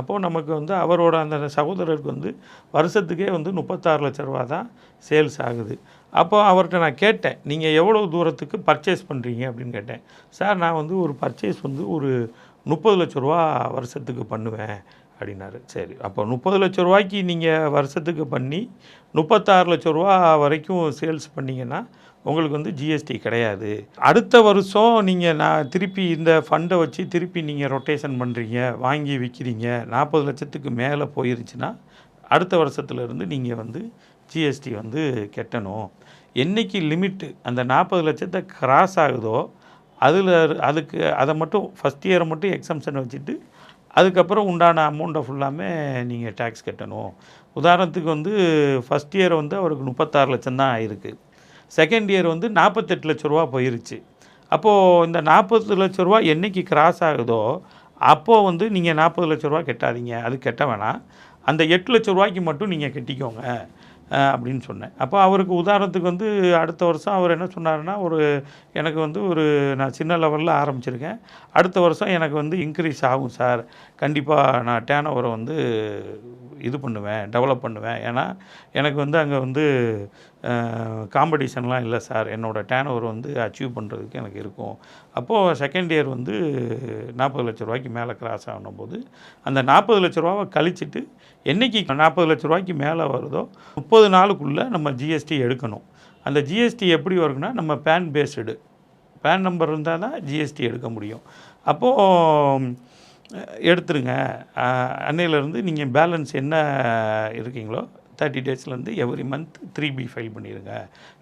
அப்போது நமக்கு வந்து அவரோட அந்த சகோதரருக்கு வந்து வருஷத்துக்கே வந்து முப்பத்தாறு லட்ச ரூபா தான் சேல்ஸ் ஆகுது. அப்போ அவர்கிட்ட நான் கேட்டேன் நீங்கள் எவ்வளோ தூரத்துக்கு பர்ச்சேஸ் பண்ணுறீங்க அப்படின்னு கேட்டேன். சார் நான் வந்து ஒரு பர்ச்சேஸ் வந்து ஒரு முப்பது லட்ச ரூபா வருஷத்துக்கு பண்ணுவேன் அப்படின்னாரு. சரி அப்போ முப்பது லட்ச ரூபாய்க்கு நீங்கள் வருஷத்துக்கு பண்ணி முப்பத்தாறு லட்ச ரூபா வரைக்கும் சேல்ஸ் பண்ணிங்கன்னா உங்களுக்கு வந்து ஜிஎஸ்டி கிடையாது. அடுத்த வருஷம் நீங்கள் நான் திருப்பி இந்த ஃபண்டை வச்சு திருப்பி நீங்கள் ரொட்டேஷன் பண்ணுறீங்க வாங்கி விற்கிறீங்க நாற்பது லட்சத்துக்கு மேலே போயிருச்சுன்னா அடுத்த வருஷத்துலேருந்து நீங்கள் வந்து ஜிஎஸ்டி வந்து கட்டணும். என்றைக்கு லிமிட்டு அந்த நாற்பது லட்சத்தை கிராஸ் ஆகுதோ அதில் அதுக்கு அதை மட்டும் ஃபஸ்ட் இயரை மட்டும் எக்ஸம்ஷன் வச்சுட்டு அதுக்கப்புறம் உண்டான அமௌண்ட்டை ஃபுல்லாமே நீங்கள் டேக்ஸ் கட்டணும். உதாரணத்துக்கு வந்து ஃபஸ்ட் இயர் வந்து அவருக்கு முப்பத்தாறு லட்சம் தான் ஆயிருக்கு. செகண்ட் இயர் வந்து நாற்பத்தெட்டு லட்ச ரூபா போயிருச்சு. அப்போது இந்த நாற்பது லட்ச ரூபா என்றைக்கு கிராஸ் ஆகுதோ அப்போது வந்து நீங்கள் நாற்பது லட்ச ரூபா கட்டாதீங்க. அது கெட்ட வேணாம். அந்த எட்டு லட்ச ரூபாய்க்கு மட்டும் நீங்கள் கட்டிக்கோங்க. அப்படின்னு சொன்னேன். அப்போ அவருக்கு உதாரணத்துக்கு வந்து அடுத்த வருஷம் அவர் என்ன சொன்னார்னா ஒரு எனக்கு வந்து ஒரு நான் சின்ன லெவலில் ஆரம்பிச்சிருக்கேன். அடுத்த வருஷம் எனக்கு வந்து இன்க்ரீஸ் ஆகும் சார். கண்டிப்பாக நான் டேன் ஓவரை வந்து இது பண்ணுவேன் டெவலப் பண்ணுவேன். ஏன்னா எனக்கு வந்து அங்கே வந்து காம்படிஷன்லாம் இல்லை சார். என்னோடய டேன் ஓவர் வந்து அச்சீவ் பண்ணுறதுக்கு எனக்கு இருக்கும். அப்போது செகண்ட் இயர் வந்து நாற்பது லட்ச ரூபாய்க்கு மேலே கிராஸ் ஆகணும்போது அந்த நாற்பது லட்ச ரூபாவை கழிச்சிட்டு என்னைக்கு நாற்பது லட்ச ரூபாய்க்கு மேலே வருதோ முப்பது நாளுக்குள்ளே நம்ம ஜிஎஸ்டி எடுக்கணும். அந்த ஜிஎஸ்டி எப்படி வரும்னா நம்ம பேன் பேஸ்டு பேன் நம்பர் இருந்தால் தான் ஜிஎஸ்டி எடுக்க முடியும். அப்போது எடுத்துருங்க. அன்னையிலேருந்து நீங்கள் பேலன்ஸ் என்ன இருக்கீங்களோ thirty டேஸ்லேருந்து every month three B file பண்ணிடுங்க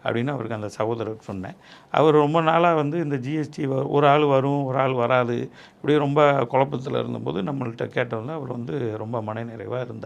அப்படின்னு அவருக்கு அந்த சகோதரருக்கு சொன்னேன். அவர் ரொம்ப நாளாக வந்து இந்த ஜிஎஸ்டி ஒரு ஆள் வரும் ஒரு ஆள் வராது இப்படி ரொம்ப குழப்பத்தில் இருந்தபோது நம்மள்கிட்ட கேட்டோம்ல அவர் வந்து ரொம்ப மனநிறைவாக இருந்தார்.